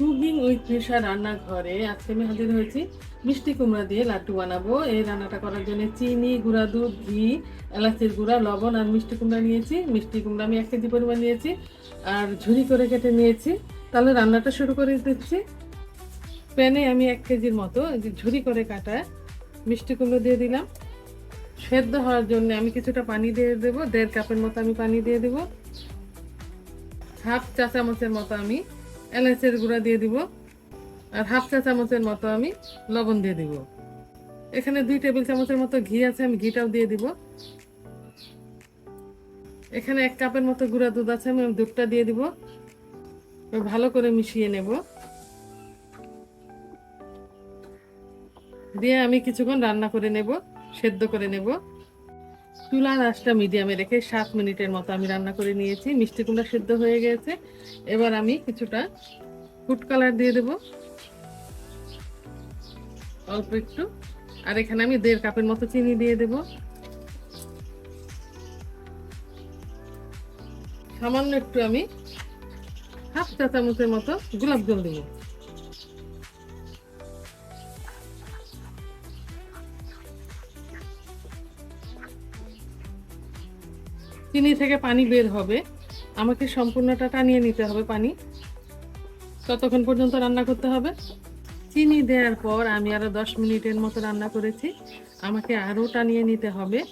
Cooking with নেশা রান্নাঘরে। আজকে আমি হাজির হয়েছি মিষ্টি কুমড়া দিয়ে লাড্ডু বানাবো। এই রান্নাটা করার জন্য চিনি গুঁড়া, দুধ, ঘি, এলাচির গুঁড়া, লবণ আর মিষ্টি কুমড়া নিয়েছি। মিষ্টি কুমড়া আমি এক কেজি পরিমাণ নিয়েছি আর ঝুরি করে কেটে নিয়েছি। তাহলে রান্নাটা শুরু করে দিচ্ছি। প্যানে আমি এক কেজির মতো ঝুরি করে কাটা মিষ্টি কুমড়ো দিয়ে দিলাম। সেদ্ধ হওয়ার জন্য আমি কিছুটা পানি দিয়ে দেবো। দেড় কাপের মতো আমি পানি দিয়ে দেবো। হাফ চা চামচের মতো আমি এলাচের গুঁড়া দিয়ে দিব আর হাফ চা চামচের মতো আমি লবণ দিয়ে দিব। এখানে দুই টেবিল চামচের মতো ঘি আছে, আমি ঘিটাও দিয়ে দিব। এখানে এক কাপের মতো গুঁড়া দুধ আছে, আমি দুধটা দিয়ে দিব। ভালো করে মিশিয়ে নেব। দিয়ে আমি কিছুক্ষণ রান্না করে নেব, সেদ্ধ করে নেব। চুলার আঁচটা মিডিয়ামে রেখে সাত মিনিটের মতো আমি রান্না করে নিয়েছি। মিষ্টি কুমড়া সেদ্ধ হয়ে গেছে। এবার আমি কিছুটা ফুড কালার দিয়ে দেব। অল্প একটু। আর এখানে আমি দেড় কাপের মতো চিনি দিয়ে দেব। সামান্য একটু আমি হাফ চা চামচের মতো গোলাপ জল দেবো। চিনি থেকে পানি বের হবে। আমাকে সম্পূর্ণটা টানিয়ে নিতে হবে পানি। ততক্ষণ পর্যন্ত রান্না করতে হবে। চিনি দেওয়ার পর আমি আরও দশ মিনিটের মতো রান্না করেছি। আমাকে আরও টানিয়ে নিতে হবে।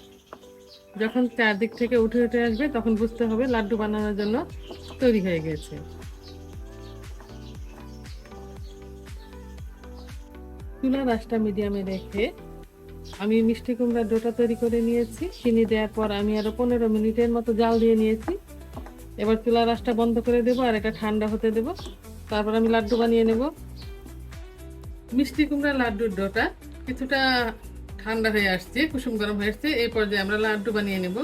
যখন চারদিক থেকে উঠে উঠে আসবে, তখন বুঝতে হবে লাড্ডু বানানোর জন্য তৈরি হয়ে গেছে। চুলা আঁচটা মিডিয়ামে রেখে আমি মিষ্টি কুমড়ার ডোটা তৈরি করে নিয়েছি, চিনি দেওয়ার পর আমি আরও পনেরো মিনিটের মতো জাল দিয়ে নিয়েছি। এবার চুলা আঁচটা বন্ধ করে দেবো আর এটা ঠান্ডা হতে দেবো। তারপর আমি লাড্ডু বানিয়ে নেব। মিষ্টি কুমড়ার লাড্ডুর ডোটা কিছুটা ঠান্ডা হয়ে আসছে, কুসুম গরম হয়ে আসছে, এই পর্যায়ে আমরা লাড্ডু বানিয়ে নেব।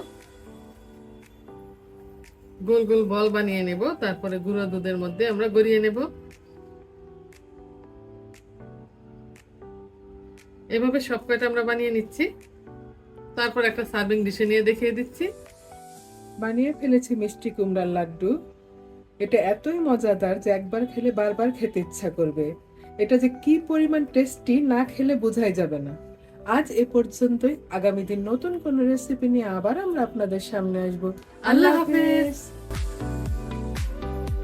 গোল গোল বল বানিয়ে নেব, তারপরে গুঁড়ো দুধের মধ্যে আমরা গড়িয়ে নেব। এভাবে সব কয়টা আমরা বানিয়ে নিচ্ছি। তারপর একটা সার্ভিং ডিশে নিয়ে দেখিয়ে দিচ্ছি। বানিয়ে ফেলেছি মিষ্টি কুমড়ার লাড্ডু। এটা এতই মজাদার যে একবার খেলে বারবার খেতে ইচ্ছা করবে। এটা যে কি পরিমাণ টেস্টি না খেলে বোঝাই যাবে না। আজ এ পর্যন্তই। আগামী দিন নতুন কোনো রেসিপি নিয়ে আবার আমরা আপনাদের সামনে আসব। আল্লাহ হাফেজ।